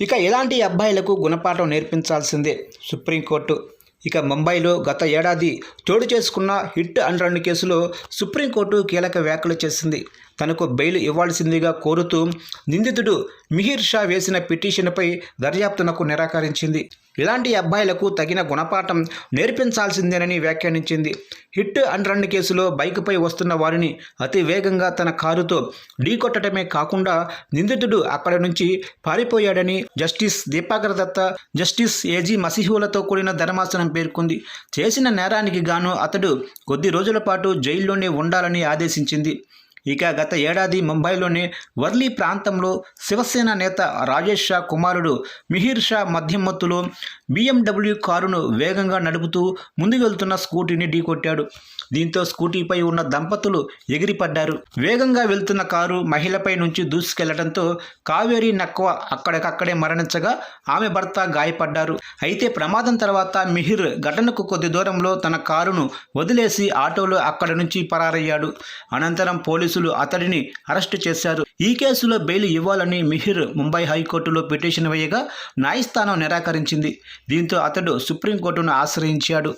ఇక ఎలాంటి అబ్బాయిలకు గుణపాఠం నేర్పించాల్సిందే? సుప్రీంకోర్టు. ఇక ముంబైలో గత ఏడాది చోటు చేసుకున్న హిట్ అండ్ రన్ కేసులో సుప్రీంకోర్టు కీలక వ్యాఖ్యలు చేసింది. తనకు బెయిల్ ఇవ్వాల్సిందిగా కోరుతూ నిందితుడు మిహిర్ షా వేసిన పిటిషన్పై దర్యాప్తునకు నిరాకరించింది. ఇలాంటి అబ్బాయిలకు తగిన గుణపాఠం నేర్పించాల్సిందేనని వ్యాఖ్యానించింది. హిట్ అండ్ రన్ కేసులో బైకుపై వస్తున్న వారిని అతి వేగంగా తన కారుతో ఢీకొట్టడమే కాకుండా నిందితుడు అక్కడి నుంచి పారిపోయాడని justice Dipankar Datta justice A మసిహులతో కూడిన ధర్మాసనం పేర్కొంది. చేసిన నేరానికి గాను అతడు కొద్ది రోజుల పాటు జైల్లోనే ఉండాలని ఆదేశించింది. ఇక గత ఏడాది ముంబైలోని వర్లీ ప్రాంతంలో శివసేన నేత రాజేష్ షా కుమారుడు మిహిర్ షా మధ్యమత్తులో బిఎండబ్ల్యూ కారును వేగంగా నడుపుతూ ముందుకు వెళ్తున్న స్కూటీని ఢీకొట్టాడు. దీంతో స్కూటీపై ఉన్న దంపతులు ఎగిరిపడ్డారు. వేగంగా వెళ్తున్న కారు మహిళపై నుంచి దూసుకెళ్ళడంతో కావేరి నక్వ అక్కడికక్కడే మరణించగా ఆమె భర్త గాయపడ్డారు. అయితే ప్రమాదం తర్వాత మిహిర్ ఘటనకు కొద్ది దూరంలో తన కారును వదిలేసి ఆటోలో అక్కడి నుంచి పరారయ్యాడు. అనంతరం పోలీసులు అతడిని అరెస్టు చేశారు. ఈ కేసులో బెయిల్ ఇవ్వాలని మిహిర్ ముంబై హైకోర్టులో పిటిషన్ వేయగా న్యాయస్థానం నిరాకరించింది. దీంతో అతడు సుప్రీంకోర్టును ఆశ్రయించాడు.